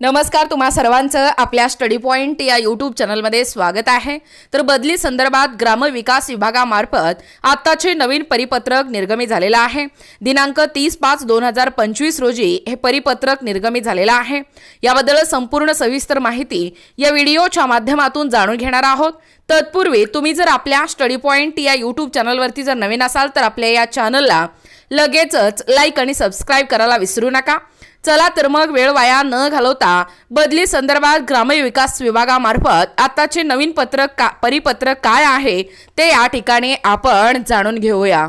नमस्कार तुम्हा सर्वांचं आपल्या स्टडी पॉईंट या यूट्यूब चॅनलमध्ये स्वागत आहे. तर बदली संदर्भात ग्रामविकास विभागामार्फत आत्ताचे नवीन परिपत्रक निर्गमित झालेलं आहे. दिनांक तीस पाच दोन हजार पंचवीस रोजी हे परिपत्रक निर्गमित झालेलं आहे. याबद्दल संपूर्ण सविस्तर माहिती या व्हिडिओच्या माध्यमातून जाणून घेणार आहोत. तत्पूर्वी तुम्ही जर आपल्या स्टडी पॉईंट या यूट्यूब चॅनलवरती जर नवीन असाल तर आपल्या या चॅनलला लगेचच लाईक आणि सबस्क्राईब करायला विसरू नका. चला तर मग वेळ वाया न घालवता बदली संदर्भात ग्रामविकास विभागामार्फत आताचे नवीन पत्रक का परिपत्रक काय आहे ते या ठिकाणी आपण जाणून घेऊया.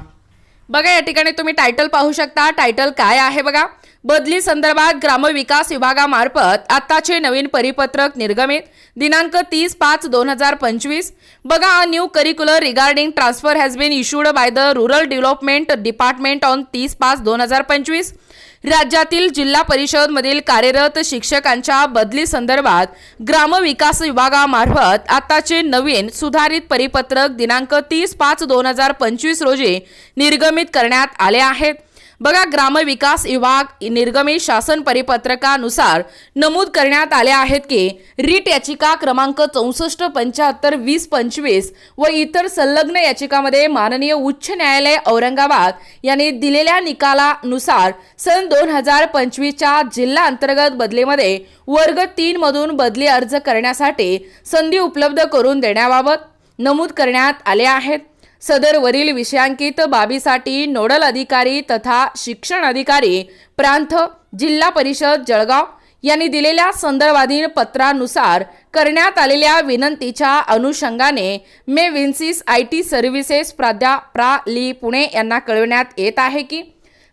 बघा या ठिकाणी तुम्ही टायटल पाहू शकता. टायटल काय आहे बघा? बदली संदर्भात ग्रामविकास विभागामार्फत आत्ताचे नवीन परिपत्रक निर्गमित. दिनांक तीस पाच दोन हजार पंचवीस. बघा a new circular regarding transfer has been issued by the rural development department on तीस पाच दोन हजार पंचवीस. राज्यातील जिल्हा परिषद मधील कार्यरत शिक्षकांच्या बदली संदर्भात ग्रामविकास विभागामार्फत आताचे नवीन सुधारित परिपत्रक दिनांक तीस पाच दोन हजार पंचवीस रोजी निर्गमित करण्यात आले आहेत. बघा ग्रामविकास विभाग निर्गमित शासन परिपत्रकानुसार नमूद करण्यात आले आहेत की रीट याचिका क्रमांक चौसष्ट पंच्याहत्तर वीस पंचवीस व इतर संलग्न याचिकामध्ये माननीय उच्च न्यायालय औरंगाबाद यांनी दिलेल्या निकालानुसार सन दोन हजार पंचवीसच्या जिल्हा अंतर्गत बदलीमध्ये वर्ग तीन मधून बदली अर्ज करण्यासाठी संधी उपलब्ध करून देण्याबाबत नमूद करण्यात आले आहेत. सदरवरील विषयांकित बाबीसाठी नोडल अधिकारी तथा शिक्षण अधिकारी प्रांत जिल्हा परिषद जळगाव यांनी दिलेल्या संदर्भाधीन पत्रानुसार करण्यात आलेल्या विनंतीच्या अनुषंगाने मे विन्सिस आय टी सर्व्हिसेस प्राध्या प्रा ली पुणे यांना कळविण्यात येत आहे की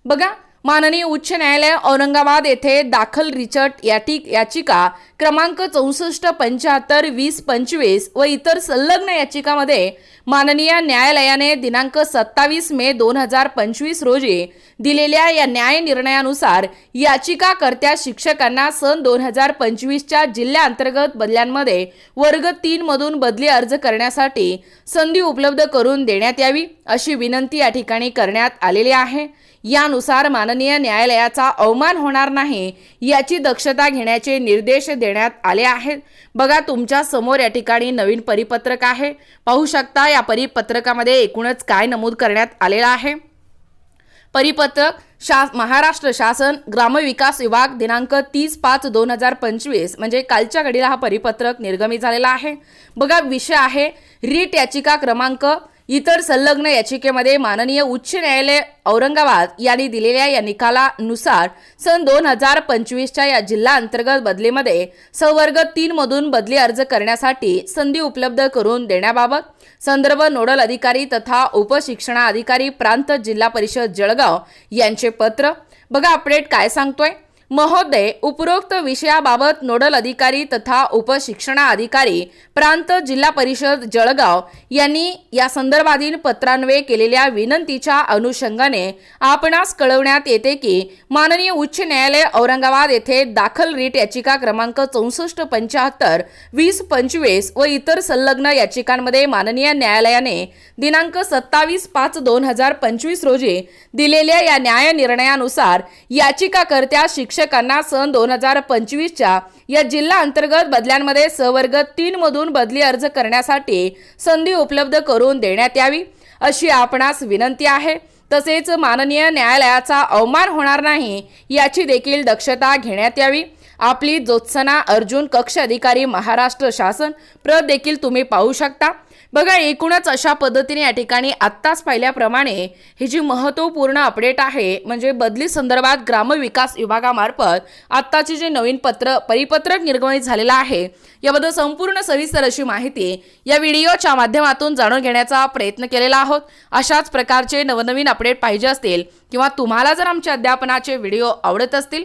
बघा माननीय उच्च न्यायालय औरंगाबाद येथे दाखल रिचर्ट याटी याचिका क्रमांक चौसष्ट पंच्याहत्तर वीस पंचवीस व इतर संलग्न याचिकामध्ये माननीय न्यायालयाने दिनांक सत्तावीस मे दोन हजार पंचवीस रोजी दिलेल्या या न्याय निर्णयानुसार याचिकाकर्त्या शिक्षकांना सन दोन हजार पंचवीसच्या जिल्ह्याअंतर्गत बदल्यांमध्ये वर्ग तीनमधून बदली अर्ज करण्यासाठी संधी उपलब्ध करून देण्यात यावी. अशी विनंती या ठिकाणी करण्यात आलेली आहे. यानुसार माननीय न्यायालयाचा अवमान होणार नाही याची दक्षता घेण्याचे निर्देश देण्यात आले आहेत. बघा तुमच्यासमोर या ठिकाणी नवीन परिपत्रक आहे. पाहू शकता या परिपत्रकामध्ये एकूणच काय नमूद करण्यात आलेलं आहे. परिपत्रक शा महाराष्ट्र शासन ग्रामविकास विभाग दिनांक तीस पाच दोन हजार पंचवीस म्हणजे कालच्या घडीला हा परिपत्रक निर्गमित झालेला आहे. बघा विषय आहे रीट याचिका क्रमांक इतर संलग्न याचिकेमध्ये माननीय उच्च न्यायालय औरंगाबाद यांनी दिलेल्या या निकालानुसार सन दोन हजार पंचवीसच्या या जिल्हा अंतर्गत बदलीमध्ये संवर्ग तीनमधून बदली अर्ज करण्यासाठी संधी उपलब्ध करून देण्याबाबत संदर्भ नोडल अधिकारी तथा उपशिक्षणाधिकारी प्रांत जिल्हा परिषद जळगाव यांचे पत्र. बघा अपडेट काय सांगतोय? महोदय उपरोक्त विषयाबाबत नोडल अधिकारी तथा उपशिक्षणाधिकारी प्रांत जिल्हा परिषद जळगाव यांनी या संदर्भातील पत्रान्वये केलेल्या विनंतीच्या अनुषंगाने आपणास कळवण्यात येते की माननीय उच्च न्यायालय औरंगाबाद येथे दाखल रीट याचिका क्रमांक चौसष्ट पंच्याहत्तर वीस पंचवीस व इतर संलग्न याचिकांमध्ये माननीय न्यायालयाने दिनांक सत्तावीस पाच दोन हजार पंचवीस रोजी दिलेल्या या न्याय निर्णयानुसार याचिकाकर्त्या शिक्षकांना सन दोन हजार पंचवीसच्या या जिल्हा अंतर्गत बदल्यांमध्ये सवर्ग तीन मधून बदली अर्ज करण्यासाठी संधी उपलब्ध करून देण्यात यावी अशी आपणास विनंती आहे. तसेच माननीय न्यायालयाचा अवमान होणार नाही याची देखील दक्षता घेण्यात यावी. आपली ज्योत्सना अर्जुन कक्ष अधिकारी महाराष्ट्र शासन प्रत देखील तुम्ही पाहू शकता. बघा एकूणच अशा पद्धतीने या ठिकाणी आत्ताच पाहिल्याप्रमाणे ही जी महत्त्वपूर्ण अपडेट आहे म्हणजे बदली संदर्भात ग्रामविकास विभागामार्फत आत्ताचे जे नवीन पत्र परिपत्रक निर्गमित झालेलं आहे याबद्दल संपूर्ण सविस्तर अशी माहिती या व्हिडिओच्या माध्यमातून जाणून घेण्याचा प्रयत्न केलेला आहोत. अशाच प्रकारचे नवनवीन अपडेट पाहिजे असतील किंवा तुम्हाला जर आमच्या अध्यापनाचे व्हिडिओ आवडत असतील